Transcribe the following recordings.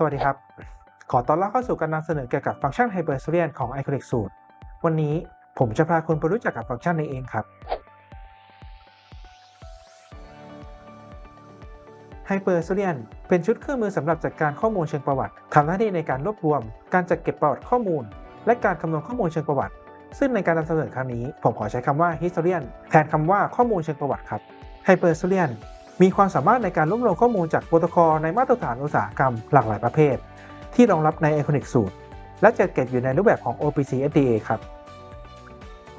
สวัสดีครับ ขอต้อนรับเข้าสู่การนำเสนอเกี่ยวกับฟังก์ชัน Hyperion ของ Iconic Suite วันนี้ผมจะพาคุณไปรู้จักกับฟังก์ชันนี้เองครับ Hyperion เป็นชุดเครื่องมือสำหรับจัดการข้อมูลเชิงประวัติทำหน้าที่ในการรวบรวม การจัดเก็บประวัติข้อมูล และการคำนวณข้อมูลเชิงประวัติ ซึ่งในการนำเสนอครั้งนี้ ผมขอใช้คำว่า Historian แทนคำว่าข้อมูลเชิงประวัติครับ Hyperion มีความสามารถในการรวบรวมข้อมูลจากโปรโตคอลในมาตรฐานอุตสาหกรรมหลากหลายประเภท ที่รองรับใน Iconic Suite และจัดเก็บอยู่ในรูปแบบของ OPC SDA ครับ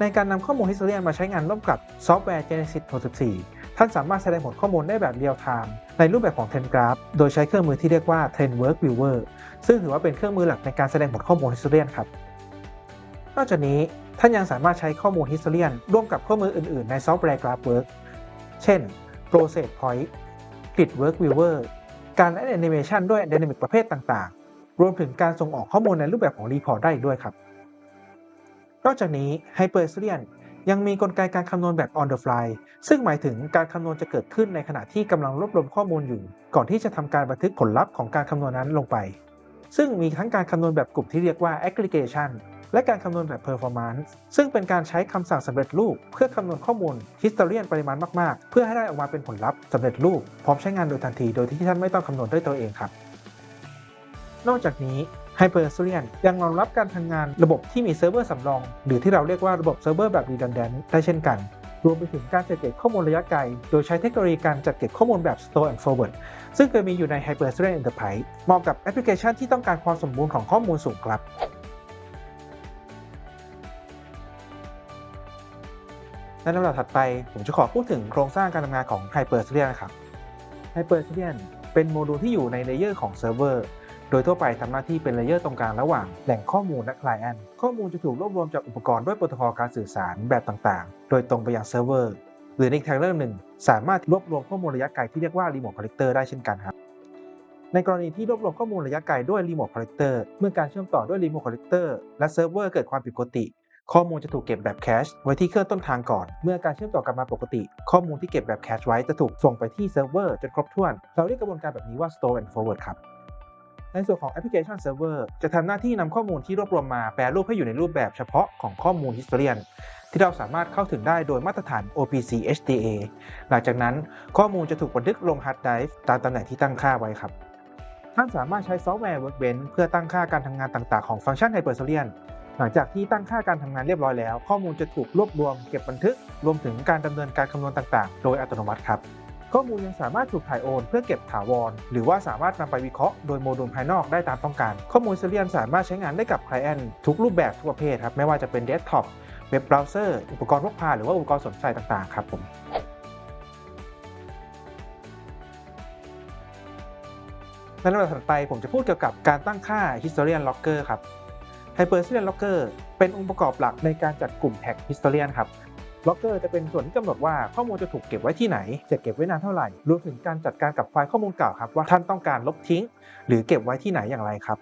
ในการนำข้อมูล Historian มาใช้งานร่วมกับซอฟต์แวร์ Genesis 64 ท่านสามารถแสดงผลข้อมูลได้แบบเรียลไทม์ในรูปแบบของ Trend Graph โดยใช้เครื่องมือที่เรียกว่า Trend Work Viewer ซึ่งถือว่าเป็นเครื่องมือหลักในการแสดงผลข้อมูล Historian ครับ นอกจากนี้ท่านยังสามารถใช้ข้อมูล Historian ร่วมกับข้อมูลอื่น ๆ ในซอฟต์แวร์ GraphWork เช่น Process Point Grid Work Viewer การแอนิเมชันด้วย Dynamic ประเภทต่างๆ รวมถึงการส่งออกข้อมูลในรูปแบบของ Report ได้ด้วยครับ นอกจากนี้ Hyperion ยังมีกลไกการคำนวณแบบ on the fly ซึ่งหมายถึงการคำนวณจะเกิดขึ้นในขณะที่กำลังรวบรวมข้อมูลอยู่ ก่อนที่จะทำการบันทึกผลลัพธ์ของการคำนวณนั้นลงไป ซึ่งมีทั้งการคำนวณแบบกลุ่มที่เรียกว่า aggregation และการคำนวณแบบ performance ซึ่งเป็นการใช้คำสั่งสำเร็จรูป เพื่อคำนวณข้อมูล historian ปริมาณมาก ๆ เพื่อให้ได้ออกมาเป็นผลลัพธ์สำเร็จรูป พร้อมใช้งานโดยทันที โดยที่ท่านไม่ต้องคำนวณด้วยตัวเองครับ นอกจากนี้ Hyperion ยังรองรับการทำงานระบบที่มีเซิร์ฟเวอร์สำรอง หรือที่เราเรียกว่าระบบเซิร์ฟเวอร์แบบ redundant ได้เช่นกันรวมไปถึงการจัดเก็บข้อมูลระยะไกล โดยใช้เทคโนโลยีการจัดเก็บข้อมูลแบบ store and forward ซึ่งเคยมีอยู่ใน Hyperion Enterprise เหมาะกับแอปพลิเคชันที่ต้องการความสมบูรณ์ของข้อมูลสูงครับ ในลำดับถัดไปผมจะขอพูดถึงโครงสร้างการทำงานของ Hyperion นะครับ Hyperion เป็นโมดูลที่อยู่ในเลเยอร์ของเซิร์ฟเวอร์โดยทั่วไปทำหน้าที่เป็นเลเยอร์ตรงกลางระหว่างแหล่งข้อมูลและ Client ข้อมูลจะถูกรวบรวมจากอุปกรณ์ด้วยโปรโตคอลการสื่อสารแบบต่างๆ โดยตรงไปยังเซิร์ฟเวอร์หรือในทางเรื่องหนึ่ง สามารถรวบรวมข้อมูลระยะไกลที่เรียกว่า Remote Collector ได้เช่นกันครับในกรณีที่รวบรวมข้อมูลระยะไกลด้วย Remote Collector เมื่อการเชื่อมต่อด้วย Remote Collector และเซิร์ฟเวอร์เกิดความผิดปกติ ข้อมูลจะถูกเก็บแบบแคชไว้ที่เครื่องต้นทางก่อน เมื่อการเชื่อมต่อกลับมาปกติ ข้อมูลที่เก็บแบบแคชไว้จะถูกส่งไปที่เซิร์ฟเวอร์จนครบถ้วน เราเรียกกระบวนการแบบนี้ว่า store and forward ครับในส่วนของแอปพลิเคชันเซิร์ฟเวอร์จะทำหน้าที่นำข้อมูลที่รวบรวมมาแปลรูปให้อยู่ในรูปแบบเฉพาะของข้อมูล Historian ที่เราสามารถเข้าถึงได้โดยมาตรฐาน OPC HDA หลังจากนั้นข้อมูลจะถูกบันทึกลงฮาร์ดไดรฟ์ตามตำแหน่งที่ตั้งค่าไว้ครับ ท่านสามารถใช้ซอฟต์แวร์ Workbench เพื่อตั้งค่าการทำงานต่างๆ ของฟังก์ชัน Hyperion หลังจากที่ตั้งค่าการทำงานเรียบร้อยแล้ว ข้อมูลจะถูกรวบรวมเก็บบันทึก รวมถึงการดำเนินการคำนวณต่างๆ โดยอัตโนมัติครับ ข้อมูลยังสามารถถูกถ่ายโอน เพื่อเก็บถาวร หรือว่าสามารถนำไปวิเคราะห์โดยโมดูลภายนอกได้ตามต้องการ ข้อมูลเซเรียนสามารถใช้งานได้กับไคลเอนต์ทุกรูปแบบทุกประเภทครับไม่ว่าจะเป็นเดสก์ท็อปเว็บเบราว์เซอร์อุปกรณ์พกพาหรือว่าอุปกรณ์สนใจต่างๆครับผมในลำดับถัดไปผมจะพูดเกี่ยวกับการตั้งค่า Historian Locker ครับ Hyperion Locker เป็นองค์ประกอบหลักในการจัดกลุ่มแท็ก Historian ครับ Locker จะเป็นส่วนที่กำหนดว่าข้อมูลจะถูกเก็บไว้ที่ไหน จะเก็บไว้นานเท่าไหร่ รวมถึงการจัดการกับไฟล์ข้อมูลเก่าครับว่าท่านต้องการลบทิ้ง หรือเก็บไว้ที่ไหนอย่างไรครับ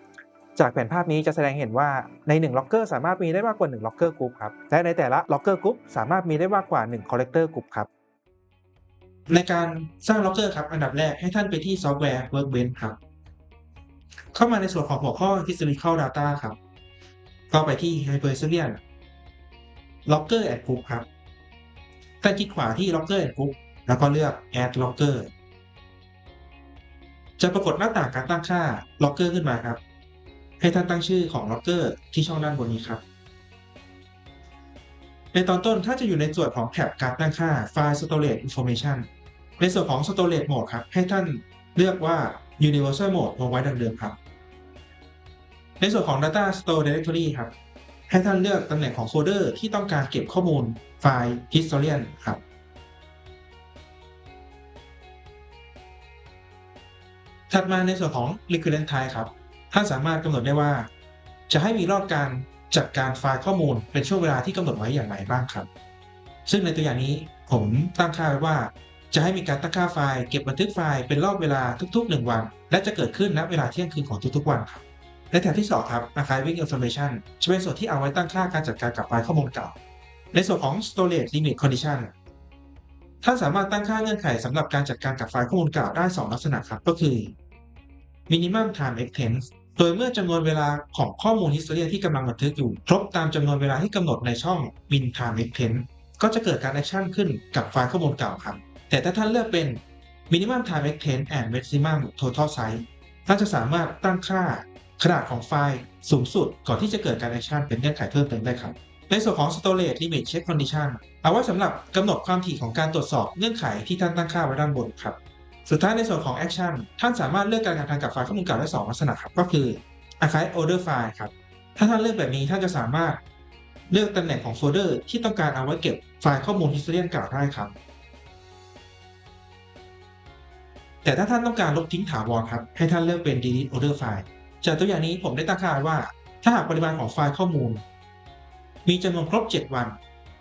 จากแผนภาพนี้จะแสดงเห็นว่าใน1 Locker สามารถมีได้มากกว่า1 Locker Group ครับ และในแต่ละ Locker Group สามารถมีได้มากกว่า1 Collector Group ครับ ในการสร้าง Locker ครับอันดับแรกให้ท่านไปที่ซอฟต์แวร์ Workbench ครับ เข้ามาในส่วนของหัวข้อ Historical Data ครับ ก็ไปที่ Hyperion Locker and Group ครับท่านคลิกขวาที่ Locker and Group แล้วก็เลือก Add Locker จะปรากฏหน้าต่างการตั้งค่า Locker ขึ้นมาครับ ให้ท่านตั้งชื่อของ Locker ที่ช่องด้านบนนี้ครับ ในตอนต้นถ้าจะอยู่ในส่วนของแท็บการตั้งค่า File Storage Information ในส่วนของ Storage Mode ครับ ให้ท่านเลือกว่า Universal Mode วางไว้ดังเดิมครับ ในส่วนของ Data Store Directory ครับ ให้ท่านเลือกตำแหน่งของโฟลเดอร์ที่ต้องการเก็บข้อมูลไฟล์ Historian ครับถัดมาในส่วนของ Recurrent Time ครับ ท่านสามารถกำหนดได้ว่า จะให้มีรอบการจัดการไฟล์ข้อมูลเป็นช่วงเวลาที่กำหนดไว้อย่างไรบ้างครับ ซึ่งในตัวอย่างนี้ผมตั้งค่าไว้ว่า จะให้มีการตั้งค่าไฟล์เก็บบันทึกไฟล์เป็นรอบเวลาทุกๆ 1 วัน และจะเกิดขึ้นณเวลาเที่ยงคืนของทุกๆวันครับ ในแถบที่ 2 ครับ Archiving Information จะเป็นส่วนที่เอาไว้ตั้งค่าการจัดการกับไฟล์ข้อมูลเก่า ในส่วนของ Storage Limit Condition ท่านสามารถตั้งค่าเงื่อนไขสำหรับการจัดการกับไฟล์ข้อมูลเก่าได้ 2 ลักษณะครับก็คือ minimum time extends โดยเมื่อจำนวนเวลาของข้อมูล historian ที่กำลังบันทึกอยู่ ครบตามจำนวนเวลาที่กำหนดในช่อง min time extend ก็จะเกิดการแอคชั่นขึ้นกับไฟล์ข้อมูลเก่าครับ แต่ถ้าท่านเลือกเป็น minimum time extend and maximum total size ท่านจะสามารถตั้งค่า ขนาดของไฟล์สูงสุดก่อนที่จะเกิดการแอคชั่นเป็นเงื่อนไขเพิ่มเติมได้ครับ ในส่วนของ storage limit check condition เอาไว้สำหรับกำหนดความถี่ของการตรวจสอบเงื่อนไขที่ท่านตั้งค่าไว้ด้านบนครับ สุดท้ายในส่วนของ action ท่านสามารถเลือกการกระทำกับไฟล์ข้อมูลเก่าได้2ลักษณะครับก็คือ archive order file ครับ ถ้าท่านเลือกแบบนี้ท่านจะสามารถเลือกตำแหน่งของโฟลเดอร์ที่ต้องการเอาไว้เก็บไฟล์ข้อมูล historian เก่าได้ครับแต่ถ้าท่านต้องการลบทิ้งถาวรครับ ให้ท่านเลือกเป็น delete order file จากตัวอย่างนี้ผมได้ตั้งค่าว่า ถ้าหากปริมาณของไฟล์ข้อมูล มีจำนวนครบ 7 วัน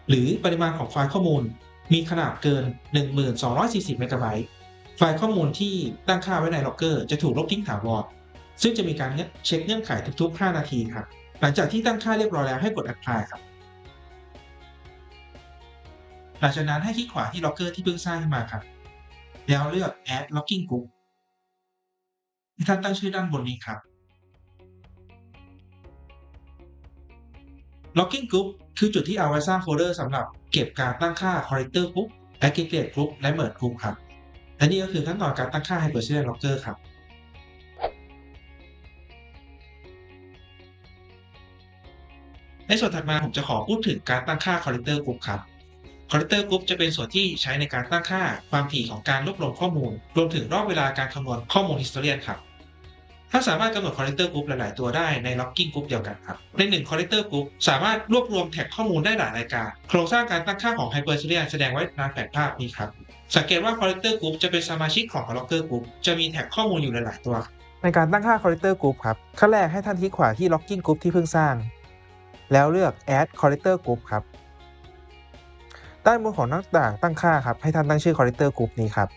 หรือปริมาณของไฟล์ข้อมูล มีขนาดเกิน 1240เมกะไบต์ไฟล์ข้อมูลที่ตั้งค่าไว้ในล็อกเกอร์จะถูกลบทิ้งถาวรซึ่งจะมีการเช็คเงื่อนไขทุก ๆ 5 นาทีครับ หลังจากที่ตั้งค่าเรียบร้อยแล้วให้กด apply ครับ หลังจากนั้นให้คลิกขวาที่ล็อกเกอร์ที่เพิ่งสร้างขึ้นมาครับ แล้วเลือก add logging group ท่านตั้งชื่อด้านบนนี้ครับ Logging Group คือจุดที่เอาไว้สร้างโฟลเดอร์สำหรับเก็บการตั้งค่า Character Group Aggregate Group และ Merge Group ครับ และนี่ก็คือขั้นตอนการตั้งค่า Hyperstring Logger ครับ ในส่วนถัดมาผมจะขอพูดถึงการตั้งค่า Character Group ครับ Character Group จะเป็นส่วนที่ใช้ในการตั้งค่าความถี่ของการรวบรวมข้อมูล รวมถึงรอบเวลาการคำนวณข้อมูล Historian ครับ ถ้าสามารถกำหนด collector group หลาย ๆ ตัวได้ใน logging group เดียวกันครับ ใน1 collector group สามารถรวบรวมแท็กข้อมูลได้หลายรายการ โครงสร้างการตั้งค่าของ Hyperstring แสดงไว้ตามแผนภาพนี้ครับ สังเกตว่า collector group จะเป็นสมาชิกของ logger group จะมีแท็กข้อมูลอยู่หลาย ๆ ตัว ในการตั้งค่า collector group ครับขั้นแรกให้ท่านคลิกขวาที่ logging group ที่เพิ่งสร้าง แล้วเลือก add collector group ครับด้านบนของหน้าต่างตั้งค่าครับให้ท่านตั้งชื่อ collector group นี้ครับ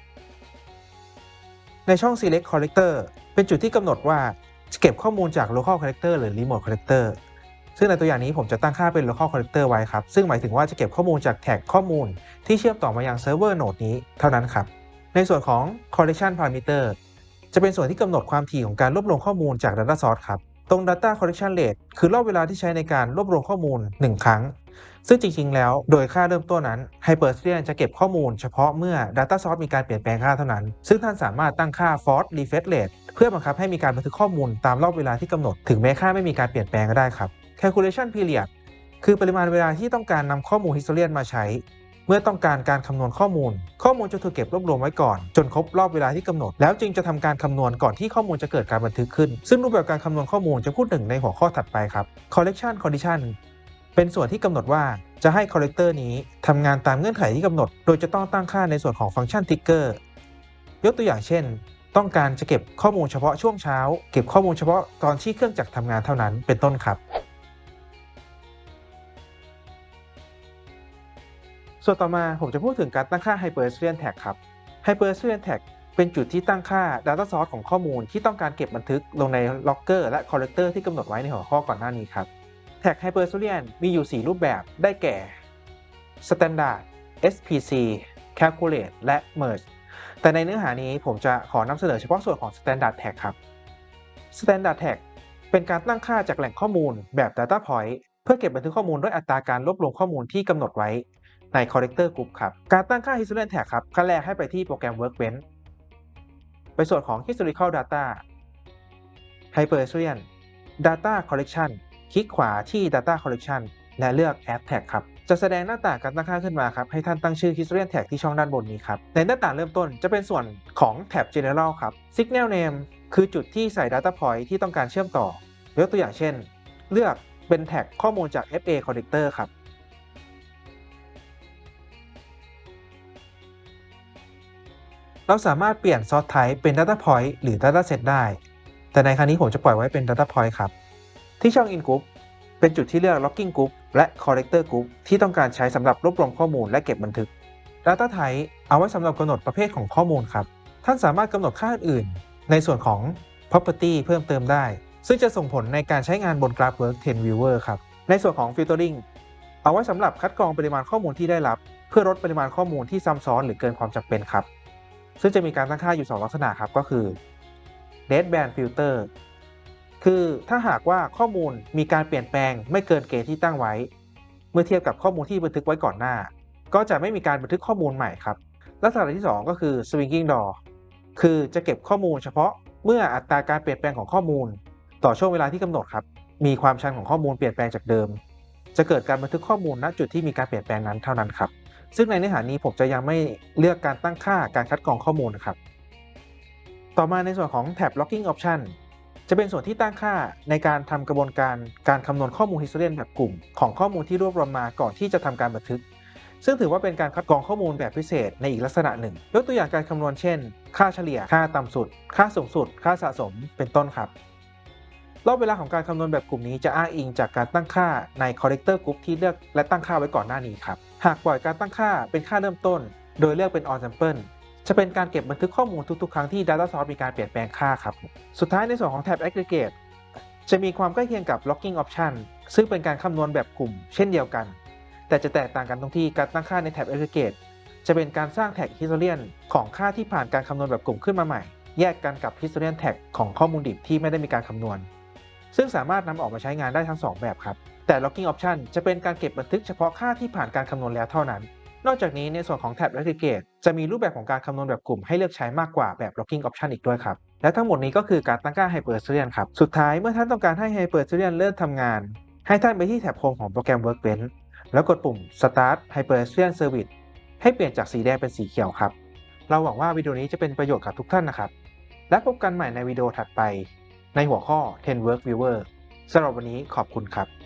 ในช่อง select collector เป็นจุดที่กำหนดว่าจะเก็บข้อมูลจาก local collector หรือ remote collector ซึ่งในตัวอย่างนี้ผมจะตั้งค่าเป็น local collector ไว้ครับ ซึ่งหมายถึงว่าจะเก็บข้อมูลจากแท็กข้อมูล ที่เชื่อมต่อมายังเซิร์ฟเวอร์โนดนี้เท่านั้นครับ ในส่วนของ collection parameter จะเป็นส่วนที่กำหนดความถี่ของการรวบรวมข้อมูลจาก data source ครับ ตรง data collection rate คือรอบเวลาที่ใช้ในการรวบรวมข้อมูล 1 ครั้ง ซึ่งจริง ๆ แล้วโดยค่าเริ่มต้นนั้น Hyperstring จะเก็บข้อมูลเฉพาะเมื่อ Data Source มีการเปลี่ยนแปลงค่าเท่านั้น ซึ่งท่านสามารถตั้งค่า Force Refresh Rate เพื่อบังคับให้มีการบันทึกข้อมูลตามรอบเวลาที่กำหนด ถึงแม้ค่าไม่มีการเปลี่ยนแปลงก็ได้ครับ Calculation Period คือปริมาณเวลาที่ต้องการนำข้อมูล Historian มาใช้ เมื่อต้องการการคำนวณข้อมูล ข้อมูลจะถูกเก็บรวบรวมไว้ก่อน จนครบรอบเวลาที่กำหนด แล้วจึงจะทำการคำนวณก่อนที่ข้อมูลจะเกิดการบันทึกขึ้น ซึ่งรูปแบบการคำนวณข้อมูลจะพูดถึงในหัวข้อถัดไปครับ Collection Condition เป็นส่วนที่กำหนดว่าจะให้ collector นี้ทำงานตามเงื่อนไขที่กำหนด โดยจะต้องตั้งค่าในส่วนของฟังก์ชัน trigger ยกตัวอย่างเช่น ต้องการจะเก็บข้อมูลเฉพาะช่วงเช้า เก็บข้อมูลเฉพาะตอนที่เครื่องจักรทำงานเท่านั้นเป็นต้นครับ ส่วนต่อมาผมจะพูดถึงการตั้งค่า Hyperstring Tag ครับ Hyperstring Tag เป็นจุดที่ตั้งค่า Data Source ของข้อมูลที่ต้องการเก็บบันทึกลงใน Logger และ Collector ที่กำหนดไว้ในหัวข้อก่อนหน้านี้ครับแท็ก Hyperstring มีอยู่ 4 รูปแบบได้แก่ Standard SPC Calculate และ Merge แต่ในเนื้อหานี้ผมจะขอนำเสนอเฉพาะส่วนของ Standard Tag ครับ Standard Tag เป็นการตั้งค่าจากแหล่งข้อมูลแบบ Data Point เพื่อเก็บบันทึกข้อมูลด้วยอัตราการรวบรวมข้อมูลที่กำหนดไว้ใน Collector Group ครับ การตั้งค่า Historian Tag ครับขั้นแรกให้ไปที่โปรแกรม Workbench ไปส่วนของ Historical Data Hyperstring Data Collection คลิกขวาที่ Data Collection และเลือก Add Tag ครับ จะแสดงหน้าต่างการตั้งค่าขึ้นมาครับ ให้ท่านตั้งชื่อ Historian Tag ที่ช่องด้านบนนี้ครับ ในหน้าต่างเริ่มต้นจะเป็นส่วนของแท็บ General ครับ Signal Name คือจุดที่ใส่ Data Point ที่ต้องการเชื่อมต่อยกตัวอย่างเช่น เลือกเป็นแท็กข้อมูลจาก FA Connector ครับเราสามารถเปลี่ยน Source Type เป็น Data Point หรือ Data Set ได้ แต่ในครั้งนี้ผมจะปล่อยไว้เป็น Data Point ครับ ที่ช่อง In Group เป็นจุดที่เลือก Logging Group และ Collector Group ที่ต้องการใช้สำหรับรวบรวมข้อมูลและเก็บบันทึก Data Type เอาไว้สำหรับกำหนดประเภทของข้อมูลครับ ท่านสามารถกำหนดค่าอื่น ในส่วนของ Property เพิ่มเติมได้ ซึ่งจะส่งผลในการใช้งานบน Graph Work 10 Viewer ครับ ในส่วนของ Filtering เอาไว้สำหรับคัดกรองปริมาณข้อมูลที่ได้รับ เพื่อลดปริมาณข้อมูลที่ซ้ำซ้อนหรือเกินความจำเป็นครับ ซึ่งจะมีการตั้งค่าอยู่ 2 ลักษณะครับก็คือ Red Band Filter คือถ้าหากว่าข้อมูลมีการเปลี่ยนแปลงไม่เกินเกณฑ์ที่ตั้งไว้ เมื่อเทียบกับข้อมูลที่บันทึกไว้ก่อนหน้า ก็จะไม่มีการบันทึกข้อมูลใหม่ครับ ลักษณะที่ 2 ก็คือ swinging door คือจะเก็บข้อมูลเฉพาะเมื่ออัตราการเปลี่ยนแปลงของข้อมูล ต่อช่วงเวลาที่กำหนดครับ มีความชันของข้อมูลเปลี่ยนแปลงจากเดิม จะเกิดการบันทึกข้อมูลณจุดที่มีการเปลี่ยนแปลงนั้นเท่านั้นครับ ซึ่งในเนื้อหานี้ผมจะยังไม่เลือกการตั้งค่าการคัดกรองข้อมูลนะครับ ต่อมาในส่วนของแท็บ logging option จะเป็นส่วนที่ตั้งค่าในการทำกระบวนการการคำนวณข้อมูล historian แบบกลุ่ม ของข้อมูลที่รวบรวมมาก่อนที่จะทำการบันทึก ซึ่งถือว่าเป็นการคัดกรองข้อมูลแบบพิเศษในอีกลักษณะหนึ่ง ยกตัวอย่างการคำนวณเช่น ค่าเฉลี่ย ค่าต่ำสุด ค่าสูงสุด ค่าสะสม เป็นต้นครับรอบเวลาของการคำนวณแบบกลุ่มนี้จะอ้างอิงจากการตั้งค่าใน corrector group ที่เลือกและตั้งค่าไว้ก่อนหน้านี้ครับ หากปล่อยการตั้งค่าเป็นค่าเริ่มต้น โดยเลือกเป็น on sample จะเป็นการเก็บบันทึกข้อมูลทุกๆ ครั้งที่ data source มีการเปลี่ยนแปลงค่าครับ สุดท้ายในส่วนของแท็บ aggregate จะมีความใกล้เคียงกับ logging option ซึ่งเป็นการคำนวณแบบกลุ่ม เช่นเดียวกัน แต่จะแตกต่างกันตรงที่การตั้งค่าในแท็บ aggregate จะเป็นการสร้างแท็ก historian ของค่าที่ผ่านการคำนวณแบบกลุ่มขึ้นมาใหม่ แยกกันกับ historian tag ของข้อมูลดิบที่ไม่ได้มีการคำนวณ ซึ่งสามารถนำออกมาใช้งานได้ทั้ง 2 แบบครับแต่ logging option จะเป็นการเก็บบันทึกเฉพาะค่าที่ผ่านการคำนวณแล้วเท่านั้น นอกจากนี้ในส่วนของแท็บ aggregate จะมีรูปแบบของการคำนวณแบบกลุ่มให้เลือกใช้มากกว่าแบบ logging option อีกด้วยครับ และทั้งหมดนี้ก็คือการตั้งค่า Hyperion ครับ สุดท้ายเมื่อท่านต้องการให้ Hyperion เริ่มทำงาน ให้ท่านไปที่แท็บโฮมของโปรแกรม Workbench แล้วกดปุ่ม Start Hyperion Service ให้เปลี่ยนจากสีแดงเป็นสีเขียวครับ เราหวังว่าวิดีโอนี้จะเป็นประโยชน์กับทุกท่านนะครับ และพบกันใหม่ในวิดีโอถัดไป ในหัวข้อ 10 Work Viewer สำหรับวันนี้ขอบคุณครับ